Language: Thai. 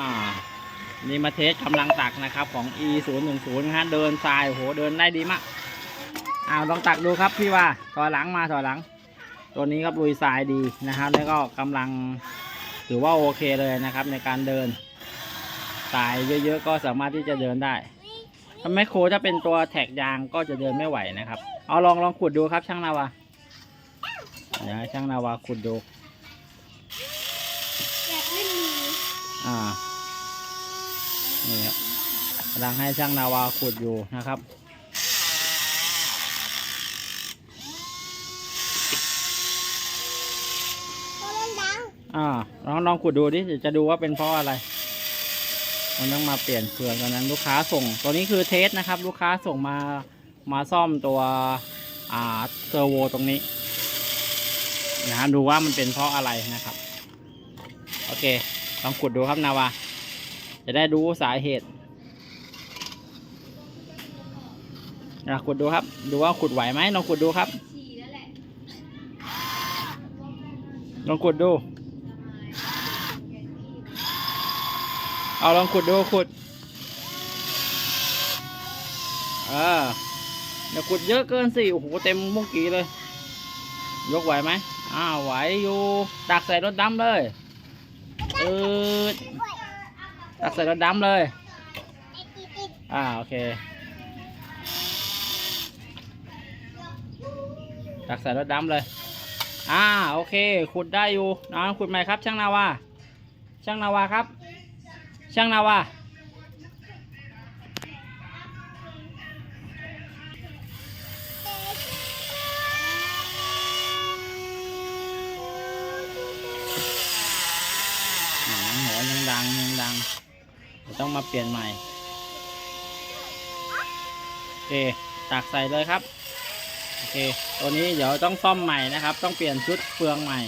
อ่านี่มาเทสกำลังตักนะครับของ e 0 1 0นะฮะเดินทรายโอ้โหเดินได้ดีมากอ้าวลองตักดูครับพี่ว่าถอยหลังมาถอยหลัง ตัวนี้ครับลุยทรายดีนะครับ แล้วก็กำลังถือว่าโอเคเลยนะครับ ในการเดินทรายเยอะๆก็สามารถที่จะเดินได้ถ้าแมคโครถ้าเป็นตัวแท็กยางก็จะเดินไม่ไหวนะครับ เอาลองลองขุดดูครับช่างนาวาเดี๋ยวให้ช่างนาวาขุดดูแบบไม่มีอ่า นี่ครับกำลังให้ช่างนาวาขุดอยู่นะครับก็เล่นดังอ่าลองลองขุดดูดิเดี๋ยวจะดูว่าเป็นเพราะอะไร มันต้องมาเปลี่ยนเครื่องตอนนั้นลูกค้าส่ง ตัวนี้คือเทสนะครับ ลูกค้าส่งมามาซ่อมตัวอ่าเซอร์โวตรงนี้นะฮะดูว่ามันเป็นเพราะอะไรนะครับ โอเค ลองขุดดูครับนาวา จะได้รู้สาเหตุนะขุดดูครับ ดูว่าขุดไหวไหมลองขุดดูครับฉี่แล้วแหละลองขุดดู เอาลองขุดดูขุดเออเดี๋ยวขุดเยอะเกินสิโอ้โหเต็มมุกกี้เลย ยกไหวไหมอ้าวไหวอยู่ตักใส่รถดำเลยเออ ตักใส่รถดำเลย อ่าโอเค ตักใส่รถดำเลย อ่าโอเค ขุดได้อยู่นะขุดใหม่ครับ ช่างนาวา ช่างนาวาครับ ช่างนาวาหนังหัวยังดังยังดัง ต้องมาเปลี่ยนใหม่โอเคตักใส่เลยครับโอเคตัวนี้เดี๋ยวต้องซ่อมใหม่นะครับ ต้องเปลี่ยนชุดเฟืองใหม่